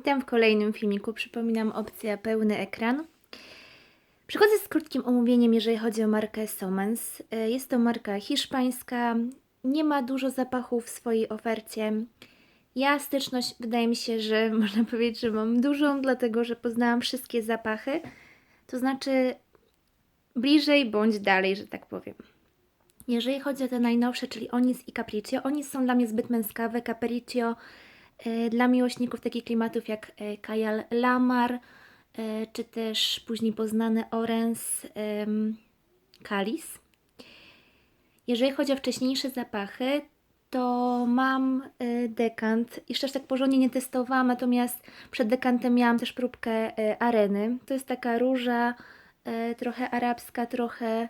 Witam w kolejnym filmiku. Przypominam opcja pełny ekran. Przychodzę z krótkim omówieniem, jeżeli chodzi o markę Somens. Y, Jest to marka hiszpańska, nie ma dużo zapachów w swojej ofercie. Ja styczność wydaje mi się, że można powiedzieć, że mam dużą, dlatego że poznałam wszystkie zapachy. To znaczy bliżej bądź dalej, że tak powiem. Jeżeli chodzi o te najnowsze, czyli Onis i Capriccio, Onis są dla mnie zbyt męskawe, Capriccio e, dla miłośników takich klimatów jak e, Kajal Lamar, e, czy też później poznany Orens Kalis. Jeżeli chodzi o wcześniejsze zapachy, to mam e, dekant. Jeszcze aż tak porządnie nie testowałam, natomiast przed dekantem miałam też próbkę e, areny. To jest taka róża, e, trochę arabska, trochę,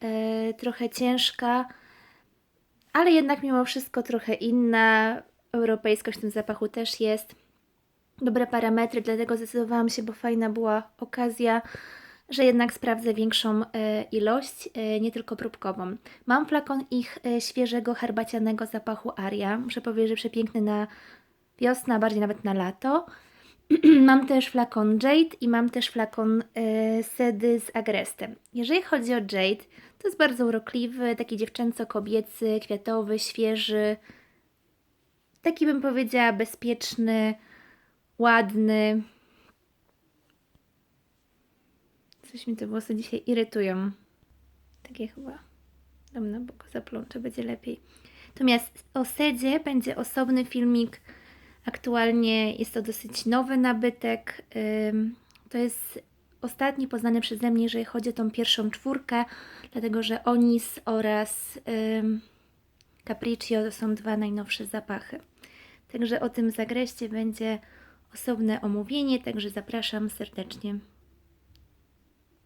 e, trochę ciężka, ale jednak mimo wszystko trochę inna. Europejskość w tym zapachu też jest. Dobre parametry, dlatego zdecydowałam się, bo fajna była okazja, że jednak sprawdzę większą e, ilość, e, nie tylko próbkową. Mam flakon ich e, świeżego, herbacianego zapachu Aria. Muszę powiedzieć, że przepiękny na wiosnę, a bardziej nawet na lato. mam też flakon Jade i mam też flakon Sedy z Agrestem. Jeżeli chodzi o Jade, to jest bardzo urokliwy, taki dziewczęco-kobiecy, kwiatowy, świeży. Taki bym powiedziała bezpieczny, ładny. Coś mi te włosy dzisiaj irytują. Takie chyba. Dam na bok, zaplączę, będzie lepiej. Natomiast o sedzie będzie osobny filmik. Aktualnie jest to dosyć nowy nabytek. To jest ostatni poznany przeze mnie, jeżeli chodzi o tą pierwszą czwórkę, dlatego że Onis oraz Capriccio to są dwa najnowsze zapachy. Także o tym zagreście będzie osobne omówienie, także zapraszam serdecznie.